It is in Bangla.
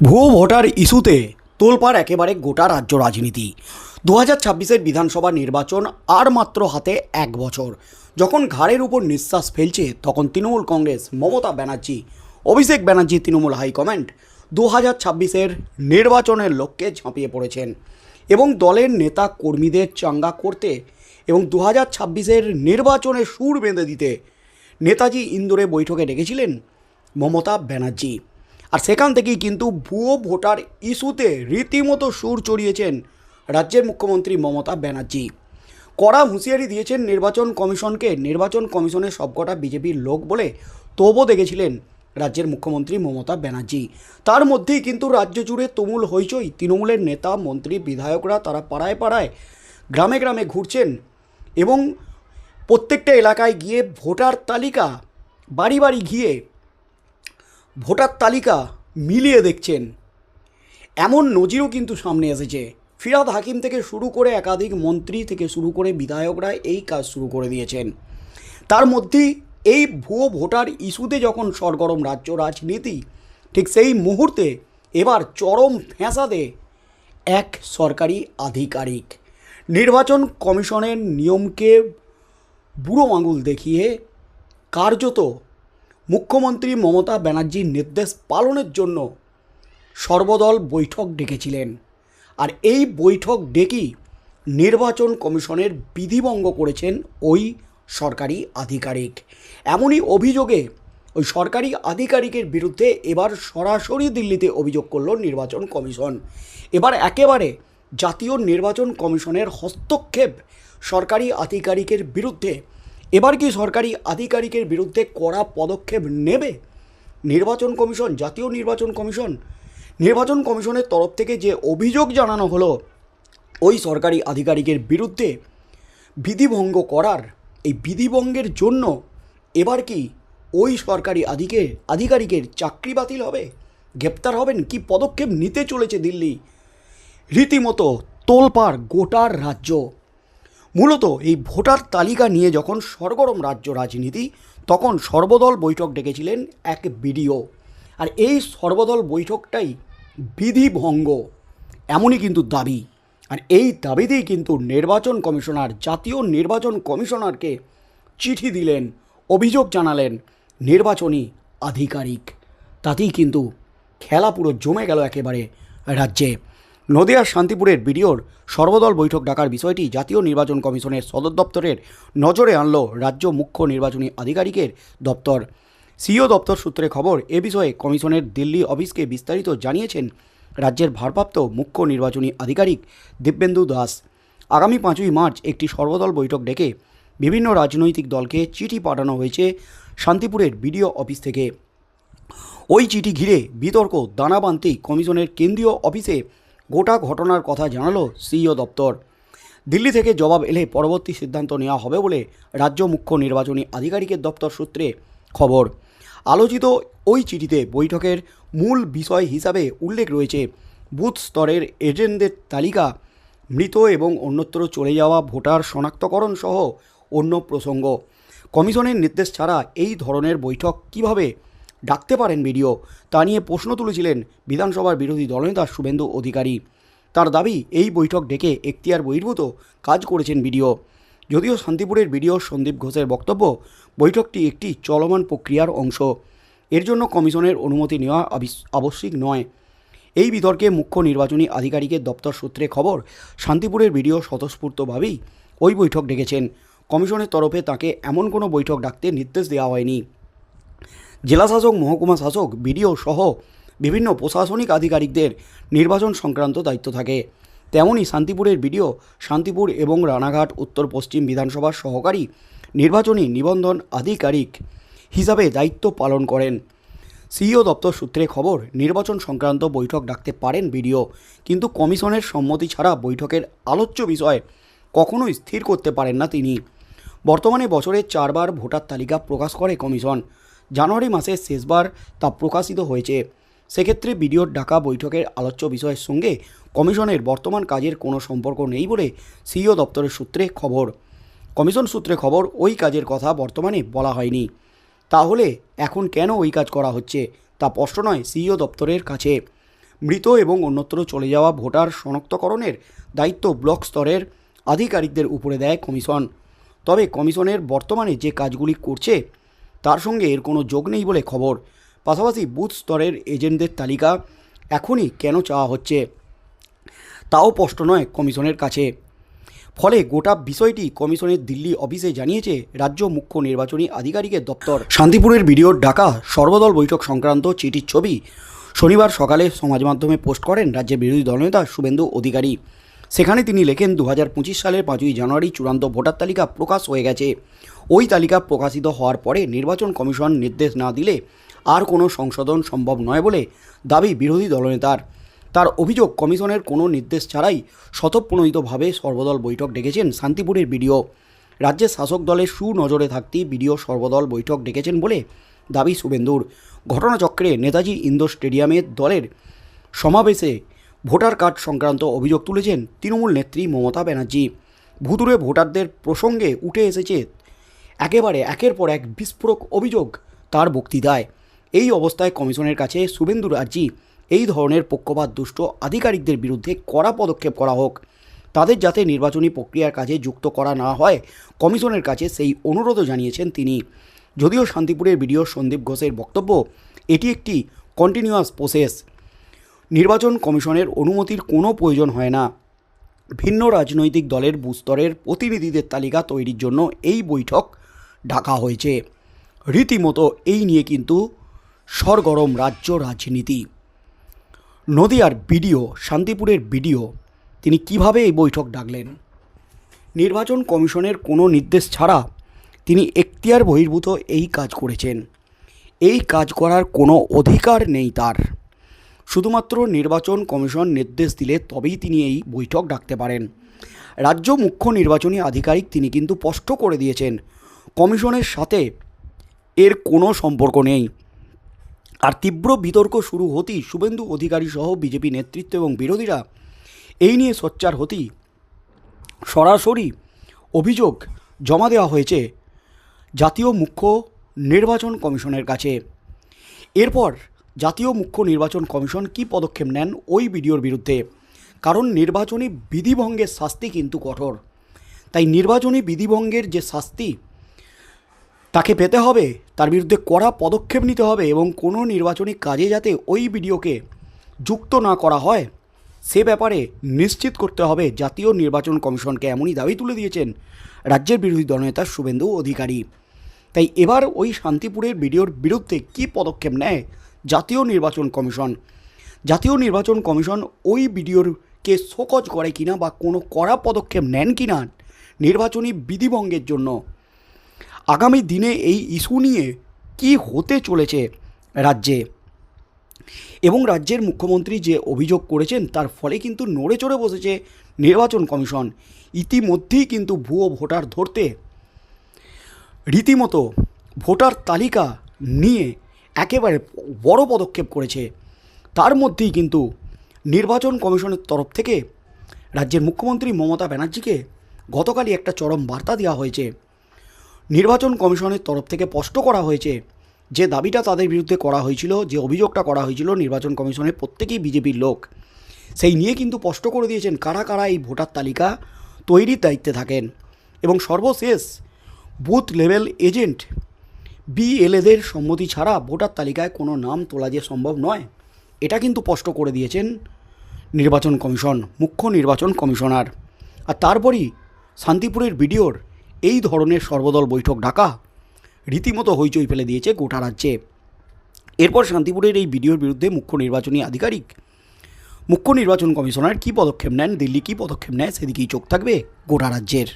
ভুয়ো ভোটার ইস্যুতে তোলপাড় একেবারে গোটা রাজ্য রাজনীতি। দু হাজার ছাব্বিশের বিধানসভা নির্বাচন আর মাত্র হাতে এক বছর। যখন ঘাড়ের উপর নিঃশ্বাস ফেলছে, তখন তৃণমূল কংগ্রেস, মমতা ব্যানার্জি, অভিষেক ব্যানার্জি, তৃণমূল হাইকমান্ড দু হাজার ছাব্বিশের নির্বাচনের লক্ষ্যে ঝাঁপিয়ে পড়েছেন এবং দলের নেতা কর্মীদের চাঙ্গা করতে এবং দু হাজার ছাব্বিশের নির্বাচনে সুর বেঁধে দিতে নেতাজি ইন্দোরে বৈঠকে ডেকেছিলেন মমতা ব্যানার্জি। আর সেখান থেকেই কিন্তু ভুয়ো ভোটার ইস্যুতে রীতিমতো সুর চড়িয়েছেন রাজ্যের মুখ্যমন্ত্রী মমতা ব্যানার্জি। কড়া হুঁশিয়ারি দিয়েছেন নির্বাচন কমিশনকে। নির্বাচন কমিশনের সবকটা বিজেপির লোক বলে তবু দেখেছিলেন রাজ্যের মুখ্যমন্ত্রী মমতা ব্যানার্জি। তার মধ্যেই কিন্তু রাজ্য জুড়ে তুমুল হইচই। তৃণমূলের নেতা, মন্ত্রী, বিধায়করা তারা পাড়ায় পাড়ায় গ্রামে গ্রামে ঘুরছেন এবং প্রত্যেকটা এলাকায় গিয়ে ভোটার তালিকা বাড়ি বাড়ি গিয়ে ভোটার তালিকা মিলিয়ে দেখছেন। এমন নজিরও কিন্তু সামনে এসেছে। ফিরাদ হাকিম থেকে শুরু করে একাধিক মন্ত্রী থেকে শুরু করে বিধায়করা এই কাজ শুরু করে দিয়েছেন। তার মধ্যেই এই ভুয়ো ভোটার ইস্যুতে যখন সরগরম রাজ্য রাজনীতি, ঠিক সেই মুহূর্তে এবার চরম ফ্যাঁসাদে এক সরকারি আধিকারিক। নির্বাচন কমিশনের নিয়মকে বুড়ো আঙুল দেখিয়ে কার্যত মুখ্যমন্ত্রী মমতা ব্যানার্জির নির্দেশ পালনের জন্য সর্বদল বৈঠক ডেকেছিলেন। আর এই বৈঠক ডেকেই নির্বাচন কমিশনের বিধিভঙ্গ করেছেন ওই সরকারি আধিকারিক। এমনই অভিযোগে ওই সরকারি আধিকারিকের বিরুদ্ধে এবার সরাসরি দিল্লিতে অভিযোগ করল নির্বাচন কমিশন। এবার একেবারে জাতীয় নির্বাচন কমিশনের হস্তক্ষেপ সরকারি আধিকারিকের বিরুদ্ধে এবার কি সরকারি আধিকারিকের বিরুদ্ধে কড়া পদক্ষেপ নেবে? নির্বাচন কমিশন, জাতীয় নির্বাচন কমিশন। নির্বাচন কমিশনের তরফ থেকে যে অভিযোগ জানানো হলো, ওই সরকারি আধিকারিকের বিরুদ্ধে বিধিভঙ্গ করার, এই বিধিভঙ্গের জন্য এবার কি ওই সরকারি আধিকে, আধিকারিকের চাকরি বাতিল হবে? গ্রেপ্তার হবেন? কি পদক্ষেপ নিতে চলেছে দিল্লি? রীতিমতো তোলপাড় গোটার রাজ্য। মূলত এই ভোটার তালিকা নিয়ে যখন সরগরম রাজ্য রাজনীতি, তখন সর্বদল বৈঠক ডেকেছিলেন এক বিডিও। আর এই সর্বদল বৈঠকটাই বিধিভঙ্গ, এমনই কিন্তু দাবি। আর এই দাবিতেই কিন্তু নির্বাচন কমিশনার, জাতীয় নির্বাচন কমিশনারকে চিঠি দিলেন, অভিযোগ জানালেন নির্বাচনী আধিকারিক। তাতেই কিন্তু খেলা পুরো জমে গেল একেবারে রাজ্যে। নদিয়ার শান্তিপুরের বিডিওর সর্বদল বৈঠক ডাকার বিষয়টি জাতীয় নির্বাচন কমিশনের সদর দপ্তরের নজরে আনল রাজ্য মুখ্য নির্বাচনী আধিকারিকের দপ্তর। সিও দপ্তর সূত্রে খবর, এ বিষয়ে কমিশনের দিল্লি অফিসকে বিস্তারিত জানিয়েছেন রাজ্যের ভারপ্রাপ্ত মুখ্য নির্বাচনী আধিকারিক দিব্যেন্দু দাস। আগামী পাঁচই মার্চ একটি সর্বদল বৈঠক ডেকে বিভিন্ন রাজনৈতিক দলকে চিঠি পাঠানো হয়েছে শান্তিপুরের বিডিও অফিস থেকে। ওই চিঠি ঘিরে বিতর্ক দানা কমিশনের কেন্দ্রীয় অফিসে গোটা ঘটনার কথা জানালো সিইও দপ্তর। দিল্লি থেকে জবাব এলে পরবর্তী সিদ্ধান্ত নেওয়া হবে বলে রাজ্য মুখ্য নির্বাচনী আধিকারিকের দপ্তর সূত্রে খবর। আলোচিত ওই চিঠিতে বৈঠকের মূল বিষয় হিসাবে উল্লেখ রয়েছে, বুথ স্তরের এজেন্টদের তালিকা, মৃত এবং অন্যত্র চলে যাওয়া ভোটার শনাক্তকরণ সহ অন্য প্রসঙ্গ। কমিশনের নির্দেশ ছাড়া এই ধরনের বৈঠক কীভাবে ডাকতে পারেন বিডিও। তা নিয়ে প্রশ্ন তুলেছিলেন বিধানসভার বিরোধী দলনেতা শুভেন্দু অধিকারী। তার দাবি, এই বৈঠক ডেকে এখতিয়ার বহির্ভূত কাজ করেছেন বিডিও। যদিও শান্তিপুরের বিডিও সন্দীপ ঘোষের বক্তব্য, বৈঠকটি একটি চলমান প্রক্রিয়ার অংশ। এর জন্য কমিশনের অনুমতি নেওয়া আবশ্যিক নয়। এই বিতর্কে মুখ্য নির্বাচনী আধিকারিকের দপ্তর সূত্রে খবর, শান্তিপুরের বিডিও স্বতঃস্ফূর্তভাবেই ওই বৈঠক ডেকেছেন। কমিশনের তরফে তাকে এমন কোনো বৈঠক ডাকতে নির্দেশ দেওয়া হয়নি। জেলাশাসক মহকুমা শাসক, বিডিও সহ বিভিন্ন প্রশাসনিক আধিকারিকদের নির্বাচন সংক্রান্ত দায়িত্ব থাকে। তেমনই শান্তিপুরের বিডিও শান্তিপুর এবং রানাঘাট, উত্তর পশ্চিম বিধানসভার সহকারী নির্বাচনী নিবন্ধন আধিকারিক হিসাবে দায়িত্ব পালন করেন। সিইও দপ্তর সূত্রে খবর, নির্বাচন সংক্রান্ত বৈঠক ডাকতে পারেন বিডিও, কিন্তু কমিশনের সম্মতি ছাড়া বৈঠকের আলোচ্য বিষয় কখনোই স্থির করতে পারেন না তিনি। বর্তমানে বছরে চারবার ভোটার তালিকা প্রকাশ করে কমিশন। জানুয়ারি মাসের শেষবার তা প্রকাশিত হয়েছে। সেক্ষেত্রে বিডিওর ডাকা বৈঠকের আলোচ্য বিষয়ের সঙ্গে কমিশনের বর্তমান কাজের কোনো সম্পর্ক নেই বলে সিইও দপ্তরের সূত্রে খবর। কমিশন সূত্রে খবর, ওই কাজের কথা বর্তমানে বলা হয়নি। তাহলে এখন কেন ওই কাজ করা হচ্ছে, তা স্পষ্ট নয় সিইও দপ্তরের কাছে। মৃত এবং অন্যত্র চলে যাওয়া ভোটার শনাক্তকরণের দায়িত্ব ব্লক স্তরের আধিকারিকদের উপরে দেয় কমিশন। তবে কমিশনের বর্তমানে যে কাজগুলি করছে তার সঙ্গে এর কোনো যোগ নেই বলে খবর। পাশাপাশি বুথ স্তরের এজেন্টদের তালিকা এখনই কেন চাওয়া হচ্ছে, তাও স্পষ্ট নয় কমিশনের কাছে। ফলে গোটা বিষয়টি কমিশনের দিল্লি অফিসে জানিয়েছে রাজ্য মুখ্য নির্বাচনী আধিকারিকের দপ্তর। শান্তিপুরের ভিডিওর ডাকা সর্বদল বৈঠক সংক্রান্ত চিঠির ছবি শনিবার সকালে সমাজ মাধ্যমে পোস্ট করেন রাজ্যের বিরোধী দলনেতা শুভেন্দু অধিকারী। সেখানে তিনি লেখেন দু হাজার পঁচিশ সালের পাঁচই জানুয়ারি চূড়ান্ত ভোটার তালিকা প্রকাশ হয়ে গেছে। ওই তালিকা প্রকাশিত হওয়ার পরে নির্বাচন কমিশন নির্দেশ না দিলে আর কোনো সংশোধন সম্ভব নয় বলে দাবি বিরোধী দলনেতার। তার অভিযোগ, কমিশনের কোনো নির্দেশ ছাড়াই স্বতঃপ্রণোদিতভাবে সর্বদল বৈঠক ডেকেছেন শান্তিপুরের বিডিও। রাজ্যের শাসক দলের সুনজরে থাকতেই বিডিও সর্বদল বৈঠক ডেকেছেন বলে দাবি শুভেন্দুর। ঘটনাচক্রে নেতাজি ইন্দোর স্টেডিয়ামে দলের সমাবেশে ভোটার কার্ড সংক্রান্ত অভিযোগ তুলেছেন তৃণমূল নেত্রী মমতা ব্যানার্জি। ভুতুরে ভোটারদের প্রসঙ্গে উঠে এসেছে একেবারে একের পর এক বিস্ফোরক অভিযোগ তার বক্তৃতায়। এই অবস্থায় কমিশনের কাছে শুভেন্দু রাজি এই ধরনের পক্ষপাত দুষ্ট আধিকারিকদের বিরুদ্ধে কড়া পদক্ষেপ করা হোক। তাদের যাতে নির্বাচনী প্রক্রিয়ার কাজে যুক্ত করা না হয়, কমিশনের কাছে সেই অনুরোধও জানিয়েছেন তিনি। যদিও শান্তিপুরের বিডিও সন্দীপ ঘোষের বক্তব্য, এটি একটি কন্টিনিউয়াস প্রসেস নির্বাচন কমিশনের অনুমতির কোনো প্রয়োজন হয় না। ভিন্ন রাজনৈতিক দলের বুস্তরের প্রতিনিধিদের তালিকা তৈরির জন্য এই বৈঠক ডাকা হয়েছে। রীতিমতো এই নিয়ে কিন্তু সরগরম রাজ্য রাজনীতি। নদিয়ার বিডিও, শান্তিপুরের বিডিও, তিনি কীভাবে এই বৈঠক ডাকলেন? নির্বাচন কমিশনের কোনো নির্দেশ ছাড়া তিনি এখতিয়ার বহির্ভূত এই কাজ করেছেন। এই কাজ করার কোনো অধিকার নেই তার। শুধুমাত্র নির্বাচন কমিশন নির্দেশ দিলে তবেই তিনি এই বৈঠক ডাকতে পারেন। রাজ্য মুখ্য নির্বাচনী আধিকারিক তিনি কিন্তু স্পষ্ট করে দিয়েছেন, কমিশনের সাথে এর কোনো সম্পর্ক নেই। আর তীব্র বিতর্ক শুরু হতেই শুভেন্দু অধিকারী সহ বিজেপি নেতৃত্ব এবং বিরোধীরা এই নিয়ে সোচ্চার হতেই সরাসরি অভিযোগ জমা দেওয়া হয়েছে জাতীয় মুখ্য নির্বাচন কমিশনের কাছে। এরপর জাতীয় মুখ্য নির্বাচন কমিশন কি পদক্ষেপ নেন ওই ভিডিওর বিরুদ্ধে? কারণ নির্বাচনী বিধিভঙ্গের শাস্তি কিন্তু কঠোর। তাই নির্বাচনী বিধিভঙ্গের যে শাস্তি, তাকে পেতে হবে, তার বিরুদ্ধে কড়া পদক্ষেপ নিতে হবে এবং কোনো নির্বাচনী কাজে যাতে ওই ভিডিওকে যুক্ত না করা হয়, সে ব্যাপারে নিশ্চিত করতে হবে। জাতীয় নির্বাচন কমিশনকে এমনই দাবি তুলে দিয়েছেন রাজ্যের বিরোধী দলনেতা শুভেন্দু অধিকারী। তাই এবার ওই শান্তিপুরের ভিডিওর বিরুদ্ধে কী পদক্ষেপ নেয় জাতীয় নির্বাচন কমিশন। জাতীয় নির্বাচন কমিশন ওই ভিডিওরকে শোকজ করে কিনা বা কোনো কড়া পদক্ষেপ নেন কিনা নির্বাচনী বিধিভঙ্গের জন্য। আগামী দিনে এই ইস্যু নিয়ে কি হতে চলেছে রাজ্যে? এবং রাজ্যের মুখ্যমন্ত্রী যে অভিযোগ করেছেন তার ফলে কিন্তু নড়ে চড়ে বসেছে নির্বাচন কমিশন। ইতিমধ্যেই কিন্তু ভুয়ো ভোটার ধরতে। রীতিমতো ভোটার তালিকা নিয়ে একেবারে বড় পদক্ষেপ করেছে। তার মধ্যেই কিন্তু নির্বাচন কমিশনের তরফ থেকে রাজ্যের মুখ্যমন্ত্রী মমতা ব্যানার্জিকে গতকালই একটা চরম বার্তা দেওয়া হয়েছে। নির্বাচন কমিশনের তরফ থেকে স্পষ্ট করা হয়েছে যে দাবিটা তাদের বিরুদ্ধে করা হয়েছিল, যে অভিযোগটা করা হয়েছিল নির্বাচন কমিশনের প্রত্যেকেই বিজেপির লোক। সেই নিয়ে কিন্তু স্পষ্ট করে দিয়েছেন কারা কারা এই ভোটার তালিকা তৈরির দায়িত্বে থাকেন। এবং সর্বশেষ বুথ লেভেল এজেন্ট বিএলএদের সম্মতি ছাড়া ভোটার তালিকায় কোনো নাম তোলা যে সম্ভব নয়, এটা কিন্তু স্পষ্ট করে দিয়েছেন নির্বাচন কমিশন, মুখ্য নির্বাচন কমিশনার। আর তারপরই শান্তিপুরের ভিডিওর এই ধরনের সর্বদল বৈঠক ডাকা রীতিমতো হইচই ফেলে দিয়েছে গোটা রাজ্যে। এরপর শান্তিপুরের এই ভিডিওর বিরুদ্ধে মুখ্য নির্বাচনী আধিকারিক, মুখ্য নির্বাচন কমিশনার কী পদক্ষেপ নেন, দিল্লি কী পদক্ষেপ নেয়, সেদিকেই চোখ থাকবে গোটা রাজ্যের।